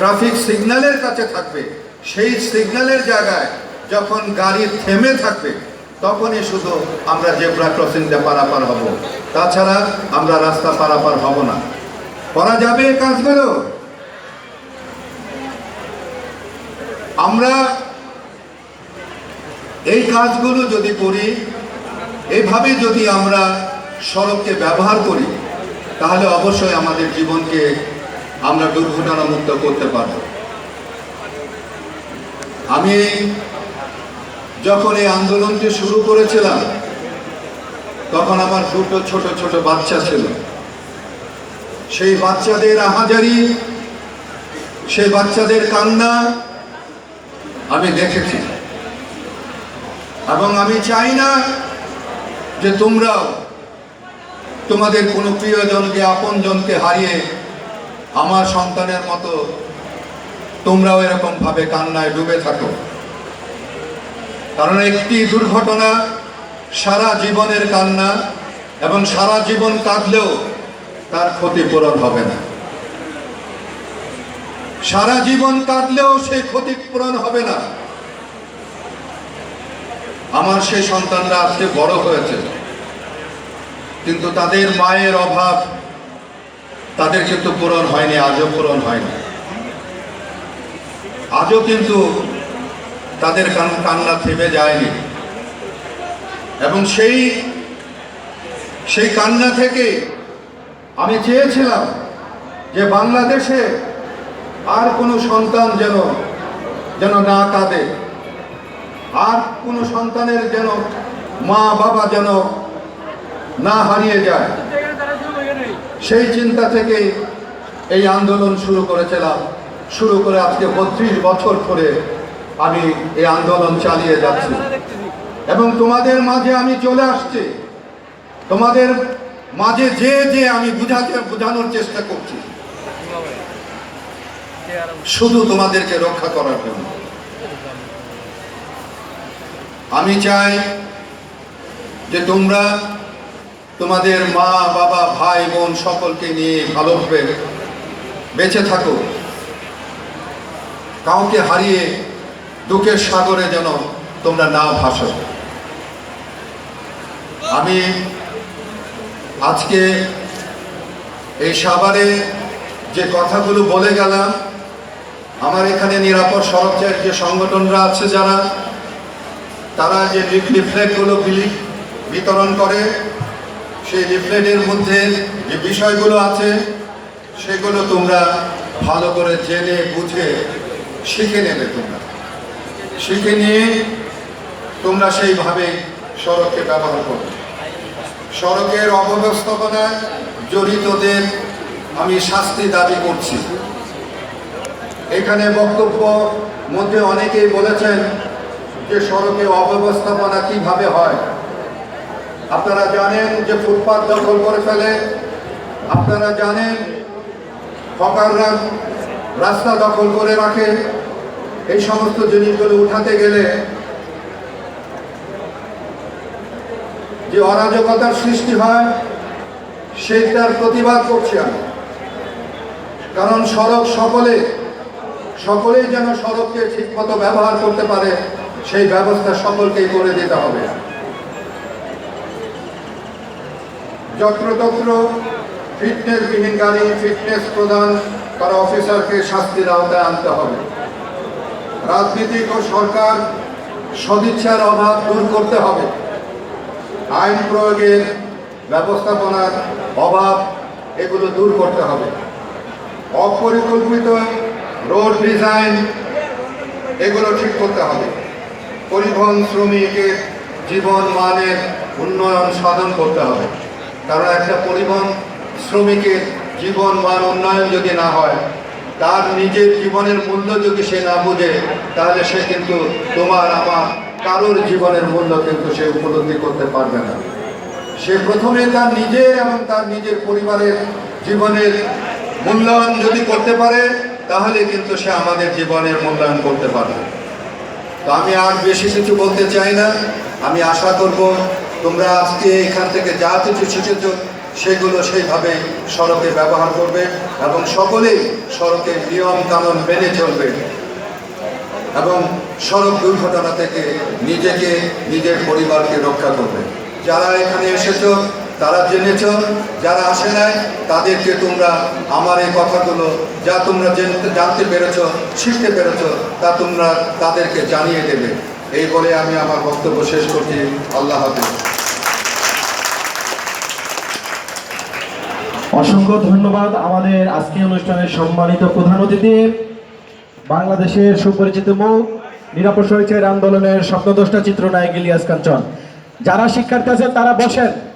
Traffic সিগন্যালের কাছে থাকবে। সেই সিগন্যালের জায়গায় যখন গাড়ি থেমে থাকবে, তখনই শুধু আমরা জেব্রা ক্রসিংটা পারাপার হব। তাছাড়া আমরা রাস্তা পারাপার হব না। করা যাবে এই কাজগুলো? আমরা এই কাজগুলো যদি করি এইভাবে যদি আমরা সড়ককে ব্যবহার করি, তাহলে অবশ্যই আমাদের জীবনকে আমরা দুর্ঘটনামুক্ত করতে পারব। আমি যখন এই আন্দোলনটি শুরু করেছিলাম, তখন আমার দুটো ছোট ছোট বাচ্চা ছিল। সেই বাচ্চাদের আহাজারি, সেই বাচ্চাদের কান্না আমি দেখেছি। এবং আমি চাই না যে তোমরাও তোমাদের কোনো প্রিয়জনকে, আপনজনকে হারিয়ে আমার সন্তানের মতো তোমরাও এরকম ভাবে কান্নায় ডুবে থাকো। কারণ একটি দুর্ঘটনা সারা জীবনের কান্না এবং সারা জীবন কাঁদলেও তার ক্ষতিপূরণ হবে না। সারা জীবন কাঁদলেও সেই ক্ষতিপূরণ হবে না। আমার সেই সন্তানরা আজকে বড় হয়েছে। কিন্তু তাদের মায়ের অভাব তাদের কিন্তু পূরণ হয়নি, আজও পূরণ হয়নি। আজও কিন্তু তাদের কান্না থেমে যায়নি। এবং সেই সেই কান্না থেকে আমি চেয়েছিলাম যে বাংলাদেশে আর কোনো সন্তান যেন যেন না কাঁদে, আর কোনো সন্তানের যেন মা বাবা যেন না হারিয়ে যায়। সেই চিন্তা থেকে এই আন্দোলন শুরু করেছিলাম। শুরু করে আজকে বত্রিশ বছর ধরে আমি এই আন্দোলন চালিয়ে যাচ্ছি। এবং তোমাদের মাঝে আমি চলে আসছি। তোমাদের মাঝে যে যে আমি বুঝাতে, বোঝানোর চেষ্টা করছি। শুধু তোমাদেরকে রক্ষা করার জন্য। আমি চাই যে তোমরা তোমাদের মা, বাবা, ভাই, বোন সকলকে নিয়ে ভালোভাবে বেঁচে থাকো। কাউকে হারিয়ে দুঃখের সাগরে যেন তোমরা না ভাসো। আমি আজকে এই সাভারে যে কথাগুলো বলে গেলাম, আমার এখানে নিরাপদ সড়কের যে সংগঠনরা আছে যারা, তারা যে লিফলেটগুলো বিলি বিতরণ করে সেই লিফলেটের মধ্যে যে বিষয়গুলো আছে, সেগুলো তোমরা ভালো করে জেনে, বুঝে শিখে নেবে তোমরা। শিখে নিয়ে তোমরা সেইভাবে সড়ককে ব্যবহার করবে। সড়কের অব্যবস্থাপনায় জড়িতদের আমি শাস্তি দাবি করছি। এখানে বক্তব্য মধ্যে অনেকেই বলেছেন যে সড়কে অব্যবস্থাপনা কীভাবে হয়? আপনারা জানেন যে ফুটপাত দখল করে ফেলে। আপনারা জানেন হকাররা রাস্তা দখল করে রাখে। এই সমস্ত জিনিসগুলো উঠাতে গেলে যে অরাজকতার সৃষ্টি হয়, সেইটার প্রতিবাদ করছি আমি। কারণ সড়ক সকলে, সকলেই যেন সড়ককে ঠিকমতো ব্যবহার করতে পারে, সেই ব্যবস্থা সকলকেই করে দিতে হবে। যত্রতত্র ফিটনেসবিহীন গাড়ি ফিটনেস প্রদান করা অফিসারকে শাস্তির আওতায় আনতে হবে। রাজনীতিক ও সরকার সদিচ্ছার অভাব দূর করতে হবে। আইন প্রয়োগের ব্যবস্থাপনার অভাব এগুলো দূর করতে হবে। অপরিকল্পিত রোড ডিজাইন এগুলো ঠিক করতে হবে। পরিবহন শ্রমিকের জীবন মানের উন্নয়ন সাধন করতে হবে। কারণ একটা পরিবহন শ্রমিকের জীবন মান উন্নয়ন যদি না হয়, তার নিজের জীবনের মূল্য যদি সে না বুঝে, তাহলে সে কিন্তু তোমার, আমার, কারোর জীবনের মূল্য কিন্তু সে উপলব্ধি করতে পারবে না। সে প্রথমে তার নিজের এবং তার নিজের পরিবারের জীবনের মূল্যায়ন যদি করতে পারে, তাহলে কিন্তু সে আমাদের জীবনের মূল্যায়ন করতে পারবে। তো আমি আর বেশি কিছু বলতে চাই না। আমি আশা করব তোমরা আজকে এখান থেকে যা কিছু শিখেছ, সেগুলো সেইভাবে সড়কে ব্যবহার করবে এবং সকলেই সড়কের নিয়ম কানুন মেনে চলবে এবং সড়ক দুর্ঘটনা থেকে নিজেকে, নিজের পরিবারকে রক্ষা করবে। যারা এখানে এসেছ, তারা জেনেছ, যারা আসে নাই, তাদেরকে তোমরা আমার এই কথাগুলো যা তোমরা জেনতে- পেরেছ, শিখতে পেরেছ, তা তোমরা তাদেরকে জানিয়ে দেবে। এই বলে আমি আমার বক্তব্য শেষ করছি। আল্লাহ হাফিজ। অসংখ্য ধন্যবাদ আমাদের আজকে অনুষ্ঠানের সম্মানিত প্রধান অতিথি। বাংলাদেশের সুপরিচিত মুখ, নিরাপদ আন্দোলনের স্বপ্নদ্রষ্টা চিত্রনায়ক ইলিয়াস কাঞ্চন। যারা শিক্ষার্থী আছেন, তারা বসেন।